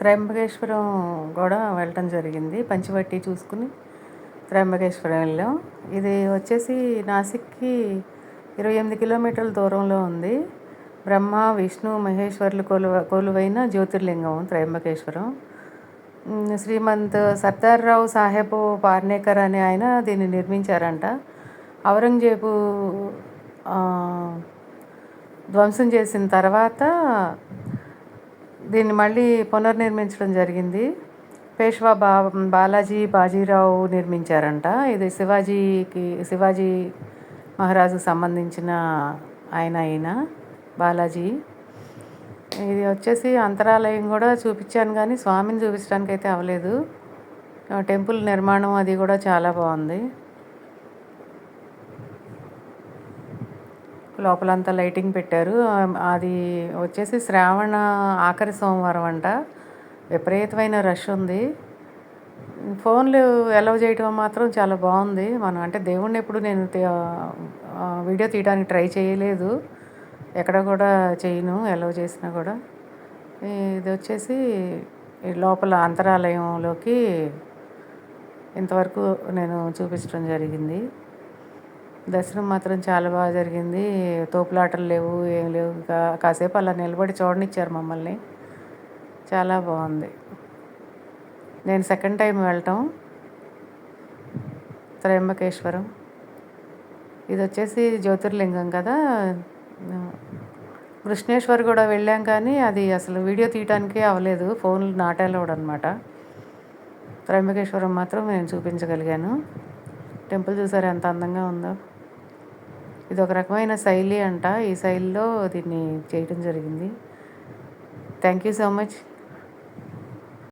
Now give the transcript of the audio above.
త్రయంబకేశ్వరం కూడా వెళ్ళటం జరిగింది. పంచవట్టి చూసుకుని త్రయంబకేశ్వరం వెళ్ళాం. ఇది వచ్చేసి నాసిక్కి ఇరవై ఎనిమిది కిలోమీటర్ల దూరంలో ఉంది. బ్రహ్మ విష్ణు మహేశ్వర్లు కొలువ కొలువైన జ్యోతిర్లింగం త్రయంబకేశ్వరం. శ్రీమంత్ సర్దార్రావు సాహెబ్ పార్నేకర్ అనే ఆయన దీన్ని నిర్మించారంట. ఔరంగజేబు ధ్వంసం చేసిన తర్వాత దీన్ని మళ్ళీ పునర్నిర్మించడం జరిగింది. పేష్వా బా బాలాజీ బాజీరావు నిర్మించారంట. ఇది శివాజీకి శివాజీ మహారాజుకు సంబంధించిన ఆయన అయిన బాలాజీ. ఇది వచ్చేసి అంతరాలయం కూడా చూపించాను కానీ స్వామిని చూపించడానికి అయితే అవ్వలేదు. టెంపుల్ నిర్మాణం అది కూడా చాలా బాగుంది. లోపలంతా లైటింగ్ పెట్టారు. అది వచ్చేసి శ్రావణ ఆఖరి సోమవారం అంట. విపరీతమైన రష్ ఉంది. ఫోన్లు ఎలవ్ చేయటం మాత్రం చాలా బాగుంది. మనం అంటే దేవుణ్ణి ఎప్పుడు నేను వీడియో తీయడానికి ట్రై చేయలేదు. ఎక్కడ కూడా చేయను ఎలవ్ చేసినా కూడా. ఇది వచ్చేసి ఈ లోపల అంతరాలయంలోకి ఇంతవరకు నేను చూపించడం జరిగింది. దర్శనం మాత్రం చాలా బాగా జరిగింది. తోపులాటలు లేవు ఏం లేవు. ఇంకా కాసేపు అలా నిలబడి చూడనిచ్చారు మమ్మల్ని. చాలా బాగుంది. నేను సెకండ్ టైం వెళ్ళటం. త్రయంబకేశ్వరం. ఇది వచ్చేసి జ్యోతిర్లింగం కదా? కృష్ణేశ్వర్ కూడా వెళ్ళాం కానీ అది అసలు వీడియో తీయటానికే అవ్వలేదు. ఫోన్లు నాట్ అనమాట త్రయంబకేశ్వరం మాత్రం నేను చూపించగలిగాను. టెంపుల్ చూసారు ఎంత అందంగా ఉందో? ఇది ఒక రకమైన శైలి అంట. ఈ శైలిలో దీన్ని చేయటం జరిగింది. Thank you so much